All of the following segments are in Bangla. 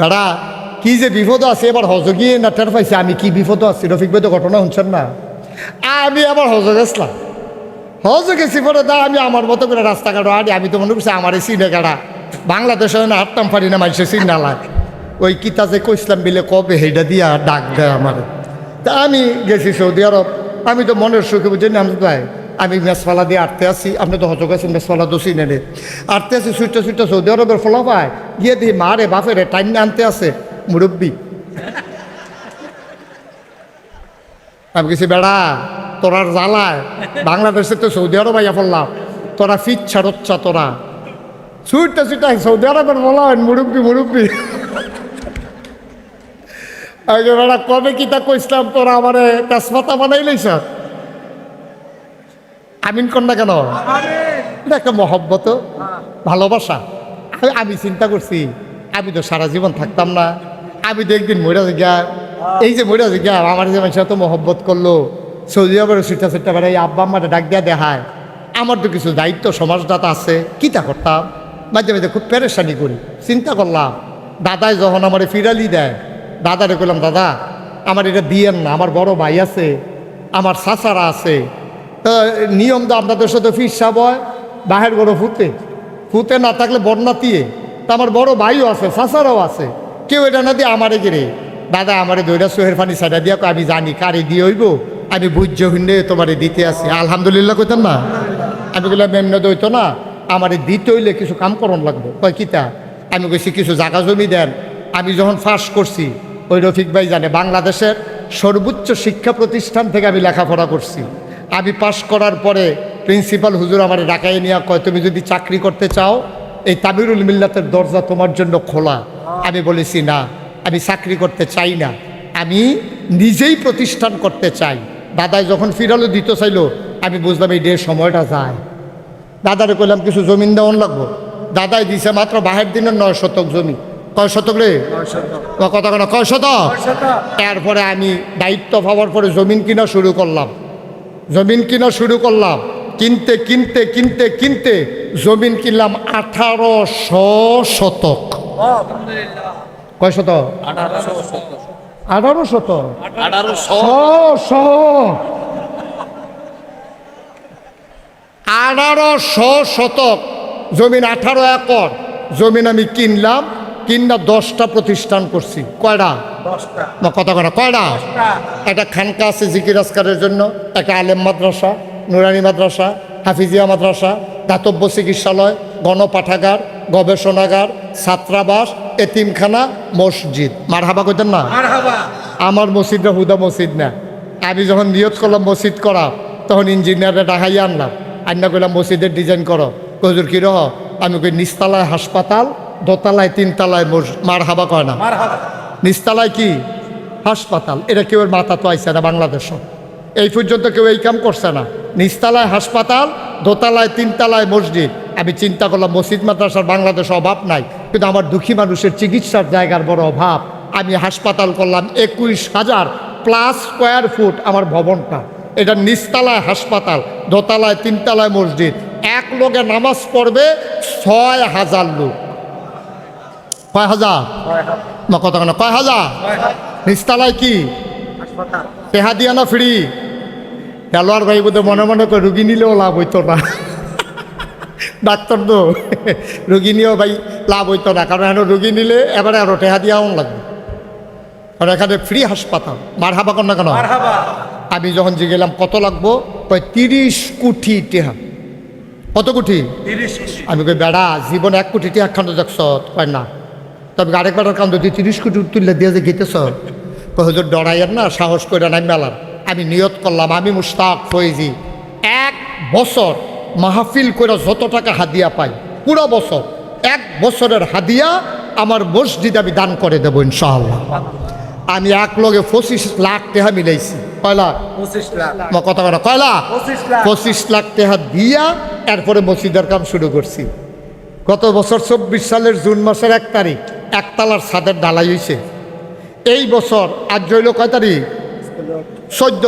দাদা কি যে বিপদ আছে, এবার হজ গিয়ে না টের পাইছে, আমি কি বিপদ আছি? রফিক ভাই তো ঘটনা শুনছেন না? আমি আবার হজ গেছিলাম। হজ গেছি পরে দা, আমি আমার মতো করে রাস্তাঘাট আনি আমি তো মনে করছি আমার এই সিনে গাড়া। বাংলাদেশে না হাঁটতাম পারি না মানুষের সিনা লাগে। ওই কিতা যে কইসলাম বিলে কবে হেডা দিয়া ডাক দেয় আমার। তা আমি গেছি সৌদি আরব। আমি তো মনের সুখে বুঝি না, আমি আমি মেসফালা দিয়ে আটতে আসি আপনি তো হজক আছেন মেসফালা দোষী নেনে আটতে আসি সুইটা সুইটা সৌদি আরবের ফলা পায়। গিয়ে দিই মা রে বাপেরে টাইম আনতে আছে, মুরব্বী। আমি কিছু বেড়া তোরার জ্বালায়। বাংলাদেশে তো সৌদি আরব আইয়া পড়লাম তোরা ফিট ছাড়চ্ছা তোরা। সুইটা সুইটা সৌদি আরবের বলা হয় মুরব্বী। মুরব্বী আগে বেড়া, কবে কি তা কইসলাম, তোরা আমার তেজপাতা বানাইলেই স্যার আমিন কর না কেন? একটা মহব্বত, ভালোবাসা। আমি- চিন্তা করছি, আমি তো সারা জীবন থাকতাম না। আমি তো একদিন মরে গিয়া এই যে মরে গিয়া আমার যে মানুষ এত মহব্বত করল, সৌদি আরবের সিটা সিটা বেড়াই আব্বা আমার ডাক দিয়া দেখায়, আমার তো কিছু দায়িত্ব, সমাজদাতা আছে, কী তা করতাম? মাঝে মাঝে খুব পেরেশানি করি, চিন্তা করলাম, দাদাই যখন আমার ফিরালি দেয়, দাদারে কইলাম, দাদা, আমার এটা দিয়েন না, আমার বড় ভাই আছে, আমার সাসারা আছে নিয়ম তো আপনাদের সাথে ফিস সাব হয় বাহের বড় ফুতে ফুতে না থাকলে বন্যাতিয়ে তা আমার বড় ভাইও আছে সাসারাও আছে। কেউ এটা না দিয়ে আমারে গেরে দাদা, আমারে দইটা সোহের ফানি সাইডা দিয়া আমি জানি কারে দিয়ে হইব। আমি বুঝ্য হিন্ডে তোমারে দিতে আসি। আলহামদুলিল্লাহ কইতাম না? আমি বললাম এমনি দইতো না। আমারে দিতে হইলে কিছু কাম করণ লাগবে। কয়, কিতা? আমি কইছি, কিছু জাগা জমি দেন। আমি যখন ফার্স্ট করছি, ওই রফিক ভাই জানে, বাংলাদেশের সর্বোচ্চ শিক্ষা প্রতিষ্ঠান থেকে আমি লেখাপড়া করছি। আমি পাশ করার পরে প্রিন্সিপাল হুজুর আমার ডাকাই নিয়ে কয় তুমি যদি চাকরি করতে চাও এই তামিরুল মিল্লাতের দরজা তোমার জন্য খোলা। আমি বলেছি না আমি চাকরি করতে চাই না। আমি নিজেই প্রতিষ্ঠান করতে চাই। দাদাই যখন ফিরালো দিতে চাইলো আমি বুঝলাম এই ডের সময়টা যায়। দাদারে কইলাম কিছু জমিন দেওয়ান লাগবো? দাদাই দিছে মাত্র বাহের দিনের নয় শতক জমি। কয় শতক রে? কথা কেন কয় শতক। তারপরে আমি দায়িত্ব পাওয়ার পরে জমিন কিনা শুরু করলাম। জমিন কিনা শুরু করলাম কিনতে কিনতে কিনতে কিনতে জমিন কিনলাম আঠারোশো শতক। কয় শতক? আঠারো ছশো আঠারোশো শতক। জমিন আঠারো একর। জমিন আমি কিনলাম কিনা দশটা প্রতিষ্ঠান করছি। কয়টা? না কথা কথা কয়টা? একটা খানকা আছে জিকির আসকারের জন্য একটা আলেম মাদ্রাসা নুরানি মাদ্রাসা হাফিজিয়া মাদ্রাসা দাতব্য চিকিৎসালয় গণপাঠাগার গবেষণাগার ছাত্রাবাস এতিমখানা মসজিদ। মার হাবা কইতেন না? আমার মসজিদটা হুদা মসজিদ না। আমি যখন নিয়ত করলাম মসজিদ করা তখন ইঞ্জিনিয়াররা ডাকাই আনলাম। আন্না করলাম মসজিদের ডিজাইন করো। কজুর কি রহ? আমি কই নিস্তালায় হাসপাতাল দোতলায় তিনতলায় মার হাবা কয় না? নিচতলায় কি? হাসপাতাল। এটা কেউ মাথা তো আইসে না বাংলাদেশ। এই পর্যন্ত কেউ এই কাম করছে না। নিচতলায় হাসপাতাল দোতলায় তিনতলায় মসজিদ। আমি চিন্তা করলাম মসজিদ মাদ্রাসার বাংলাদেশে অভাব নাই কিন্তু আমার দুঃখী মানুষের চিকিৎসার জায়গার বড় অভাব। আমি হাসপাতাল করলাম একুশ হাজার প্লাস স্কোয়ার ফুট আমার ভবনটা। এটা নিচতলায় হাসপাতাল দোতলায় তিনতলায় মসজিদ। এক লোকে নামাজ পড়বে ছয় হাজার লোক। কয় হাজার? না কত কেন কয় হাজার? নিস্তালায় কি? পেহা দিয়া না ফ্রি? খেলোয়াড় ভাই বোধ মনে মনে করে রুগী নিলেও লাভ হইতো না। ডাক্তার তো রুগী নিয়েও ভাই লাভ হইতো না কারণ এখন রুগী নিলে এবারে আরও টেহা দিয়াও লাগবে। কারণ এখানে ফ্রি হাসপাতাল। মার হাবা কর না কেন? আমি যখন যে গেলাম কত লাগবো? কয় তিরিশ কোটি টেহা। কত কোটি? আমি কই বেড়া জীবন এক কোটি টেহা খান্ড দেখছ? কয় না। তবে আরেক বেড়ার কান্দ তুই তিরিশ কোটি তুললে দিয়ে যে গেতেছ হুজুর ডরাইয়ের না সাহস করে নাই মেলার। আমি নিয়ত করলাম আমি মুস্তাক ফয়েজি এক বছর মাহফিল করে যত টাকা হাদিয়া পাই পুরো বছর এক বছরের হাদিয়া আমার মসজিদ আমি দান করে দেবো ইনশাআল্লাহ। আমি এক লগে পঁচিশ লাখ টাকা মিলাইছি। কয় লাখ? মা কথা বলা কয় লাখ। পঁচিশ লাখ টাকা দিয়া এরপরে মসজিদের কাম শুরু করছি। গত বছর চব্বিশ সালের জুন মাসের এক তারিখ একতলার ছাদের ঢালাই হয়েছে এই বছর, আজ রইল কয় তারিখ? চোদ্দ।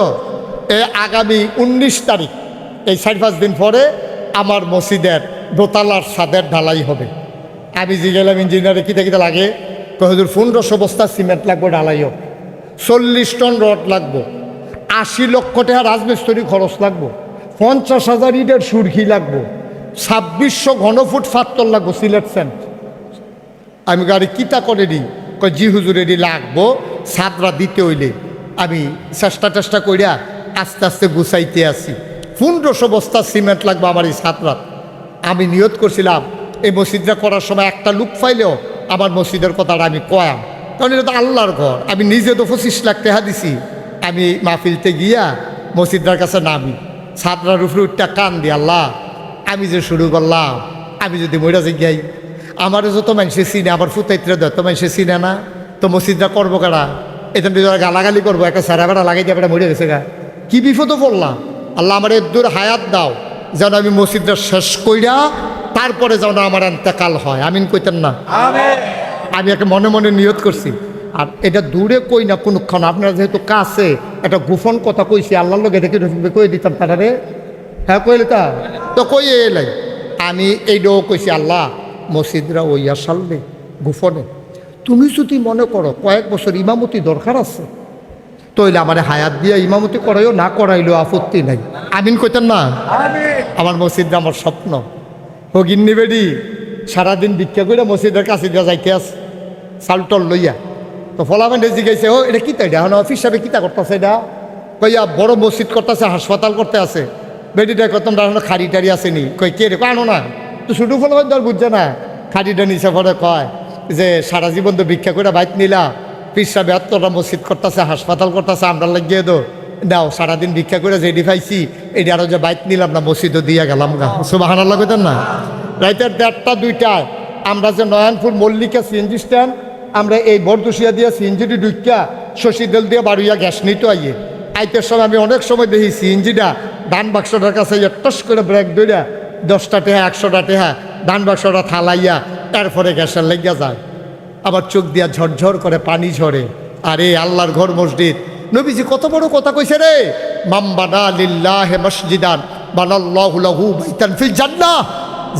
এ আগামী উনিশ তারিখ। এই চার পাঁচ দিন পরে আমার মসজিদের দোতলার ছাদের ঢালাই হবে। আমি যে গেলাম ইঞ্জিনিয়ারে, কিতে কিতে লাগে? কহদুর পনেরোশো বস্তা সিমেন্ট লাগবো ডালাইও চল্লিশ টন রড লাগবো। আশি লক্ষ টাকা রাজমিস্ত্রি খরচ লাগবো। পঞ্চাশ হাজার ইটের সুরখি লাগবো। ছাব্বিশশো ঘনফুট ফাত্তর লাগবো, সিলেট সেন্ট। আমি গাড়ি কিতা করে কয়, জি হুজুর, এটি লাগবো। সাতরা দিতে হইলে। আমি চেষ্টা টেষ্টা করিয়া আস্তে আস্তে গুছাইতে আসি। পনেরোশো বস্তা সিমেন্ট লাগবে আমার এই সাতরাত। আমি নিয়ত করছিলাম, এই মসজিদটা করার সময় একটা লুক পাইলেও আমার মসজিদের কথাটা আমি কয়াম। কারণ এটা তো আল্লাহর ঘর। আমি নিজে তো পঁচিশ লাখ টাকা দিছি। আমি মাহফিলতে গিয়া মসজিদটার কাছে নামি। ছাত্রার উপরে উঠটা কান দি আল্লাহ, আমি যে শুরু করলাম, আমি যদি মইরা যাই আমারও যত মানুষে চিনে আবার ফুতাইত্রে দেয় তো মানুষে চিনে না। তো মসজিদটা করব কারা এখান থেকে গালাগালি করব একটা সারা বেড়া লাগাই দিয়ে মরে গেছে গা। কি বিপদও পড়লাম? আল্লাহ আমার দূর হায়াত দাও যেন আমি মসজিদটা শেষ কইরা তারপরে যেন আমার এন্তেকাল হয়। আমিন কইতেন না? আমি একটা মনে মনে নিয়ত করছি। আর এটা দূরে কই না কোনক্ষণ। আপনারা যেহেতু কাছে একটা গোপন কথা কইছি আল্লাহর লোক দেখে কই দিতাম তারা রে? হ্যাঁ কইলে তা? তো কই এলাই? আমি এইটাও কইছি আল্লাহ মসজিদরা ওইয়া সালবে গোপনে। তুমি যদি মনে করো কয়েক বছর ইমামতি দরকার আছে তইলে আমার হায়াত দিয়ে ইমামতি করাইও না করাইলেও আপত্তি নাই। আমিন কইতেন না? আমার মসজিদটা আমার স্বপ্ন। হগিন্নি বেডি সারাদিন ভিক্ষা করে মসজিদের কাছে দিয়া যাইতে আছে চালটল লইয়া। তো ফলামেন্টে জিজ্ঞাসা ও এটা কিতা এটা? এখন অফিস সাহেবে কিতা করতেছে এটা? কইয়া বড় মসজিদ করতেছে হাসপাতাল করতে আছে। বেডিটা কত এখন খাড়ি টাড়ি আসেনি কই কে রে? আনো না। তো শুধু ফলামেন্ট দর বুঝছে না। খাড়িটা নিচে পরে কয় যে, সারা জীবন তো ভিক্ষা করে বাইক নিলা। পিসা বেহাত্তরটা মসজিদ করতেছে, হাসপাতাল করতেছে, আমরা লাগিয়ে দো। দাও সারাদিন ভিক্ষা করে রেডি পাইছি এটা আরও যে বাইক নিলাম না, মসজিদও দিয়ে গেলাম গা। সুবাহান লাগতেন না? রাইতের দেড়টা, দুইটায় আমরা যে নয়নপুর মল্লিকা সিএনজি স্ট্যান্ড, আমরা এই বরদুসিয়া দিয়ে সিএনজিটি ঢুকিয়া শশীদেল দিয়ে বাড়ুইয়া গ্যাস নিতে আইয়ে। আইতের সময় আমি অনেক সময় দেখি সিএনজিটা ধান বাক্সটার কাছে টস করে ব্রেক ধরিয়া দশটা টেহা, একশোটা টেহা, ধান বাক্সটা থালাইয়া তারপরে গ্যাসের লেগিয়া যায়। আবার চোখ দিয়া ঝরঝর করে পানি ঝরে। আরে আল্লাহর ঘর মসজিদ। নবীজি কত বড় কথা কইছে রে? মাম্বানা লিল্লাহে মসজিদান, বানাল্লাহু লাহু বাইতান ফিল জান্নাহ।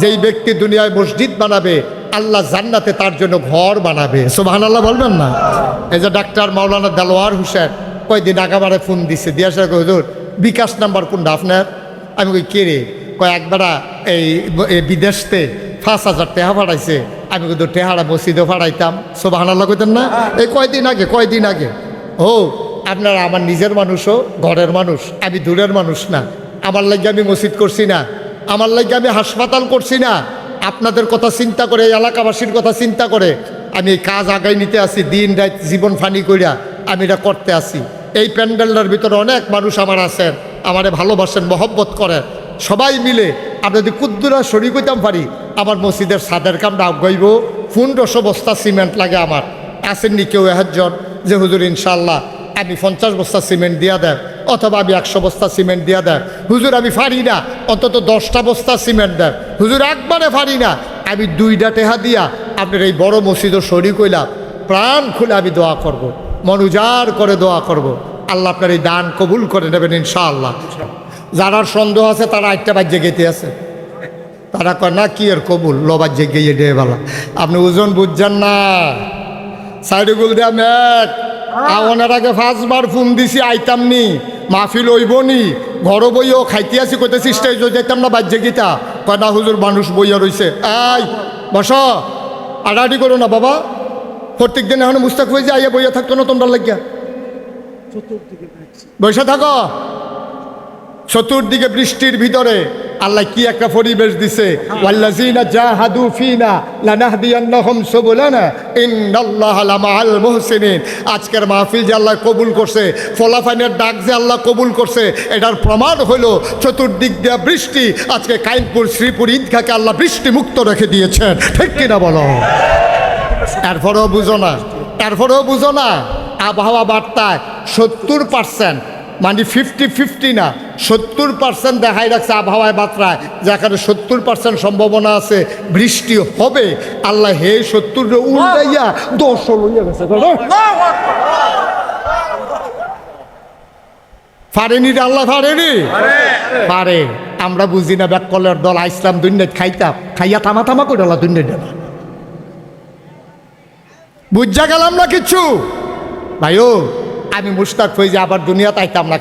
যেই ব্যক্তি দুনিয়ায় মসজিদ বানাবে, আল্লাহ জান্নাতে তার জন্য ঘর বানাবে। সুবহানাল্লাহ বলবেন না? এই যে ডাক্তার মাওলানা দেলোয়ার হোসেন কয়দিন আগাবারে ফোন দিছে। দিয়া হুজুর, বিকাশ নাম্বার কোনটা আপনার? আমি কই, কে রে? কয় একবারা এই বিদেশতে পাঁচ হাজার টেহা ফাড়াইছে। আমি কিন্তু টেহারা মসজিদে ফাড়াইতাম। সব হানাল্লা কইতেন না? এই কয়দিন আগে কয়দিন আগে। ও, আপনারা আমার নিজের মানুষও, ঘরের মানুষ। আমি দূরের মানুষ না। আমার লাগে আমি মসজিদ করছি না। আমার লাগে আমি হাসপাতাল করছি না। আপনাদের কথা চিন্তা করে এলাকাবাসীর কথা চিন্তা করে আমি এই কাজ আগাই নিতে আসি, দিন রাত জীবন ফানি কইরা আমি এটা করতে আসি। এই প্যান্ডেলটার ভিতরে অনেক মানুষ আমার আছেন, আমারে ভালোবাসেন, মহব্বত করেন। সবাই মিলে আমরা যদি কুদ্দুরা শরীর হইতাম পারি, আমার মসজিদের সাদের কামটা আগাইব। পনেরোশো বস্তা সিমেন্ট লাগে আমার। আসেননি কেউ একজন যে, হুজুর ইনশাল্লাহ আমি পঞ্চাশ বস্তা সিমেন্ট দিয়া দেন অথবা আমি একশো বস্তা সিমেন্ট দিয়া দেন হুজুর, আমি পারি না, অন্তত দশটা বস্তা সিমেন্ট দেন হুজুর, একবারে পারি না। আমি দুইটা টেহা দিয়া আপনার এই বড় মসজিদও শরীর কইলাম। প্রাণ খুলে আমি দোয়া করব। মন উজাড় করে দোয়া করব। আল্লাহ আপনার এই দান কবুল করে নেবেন ইনশাআল্লাহ। যারার সন্দেহ আছে তারা একটা বাজ্যে গেতে আছে। তারা কয় না কি এর কবুল? লবাজ্যে গিয়ে ডে বেলা। আপনি ওজন বুঝছেন না? সাইডুগুল দিয়া ম্যাট। আওয়ানের আগে ফার্স্টবার ফোন দিছি আইতাম নি। মাহফিল হইব নি। ঘর বইও খাইতে আসি কইতেছি স্টেজ যেতাম না বাজ্যে গীতা কয় না হুজুর মানুষ বইয়া রইছে। আই বস। আড়াআড়ি করো না বাবা। প্রত্যেক দিন এখন মুস্তাক হয়ে যায় আইয়া বইয়া থাকতো না তোমরা লাগিয়া? বসে থাকো। চতুর্দিকে বৃষ্টির ভিতরে আল্লাহ কি একটা পরিবেশ দিছে? জাহাদু আজকের মাহফিল যে আল্লাহ কবুল করছে ফলাফাইনের ডাক যে আল্লাহ কবুল করছে, এটার প্রমাণ হলো চতুর্দিক দিয়ে বৃষ্টি। আজকে কাইনপুর শ্রীপুর ঈদগাহকে আল্লাহ বৃষ্টি মুক্ত রেখে দিয়েছেন। ঠিক কিনা বলো? এরপরেও বুঝো না, এরপরেও বুঝো না, আবহাওয়া বার্তায় সত্তর পার্সেন্ট মানে ফিফটি ফিফটি না, সত্তর পার্সেন্ট দেখাই রাখছে আবহাওয়ায় বাত্রায় যেখানে সত্তর পার্সেন্ট সম্ভাবনা আছে, বৃষ্টি হবে, আল্লাহ হে সত্তর উল্টাইয়া দশ লইয়া গেছে পারেনি আল্লাহ পারেনি পারে, আমরা বুঝি না ব্যাক কলের দল আইসলাম দুনিয়াত খাইতাম খাইয়া থামা থামা করে আল্লাহ দুনিয়াত দেনা। বুঝা গেলাম না কিছু? ভাইও আমি মুস্তাক ফৈজি আবার দুনিয়াতে আইতাম না।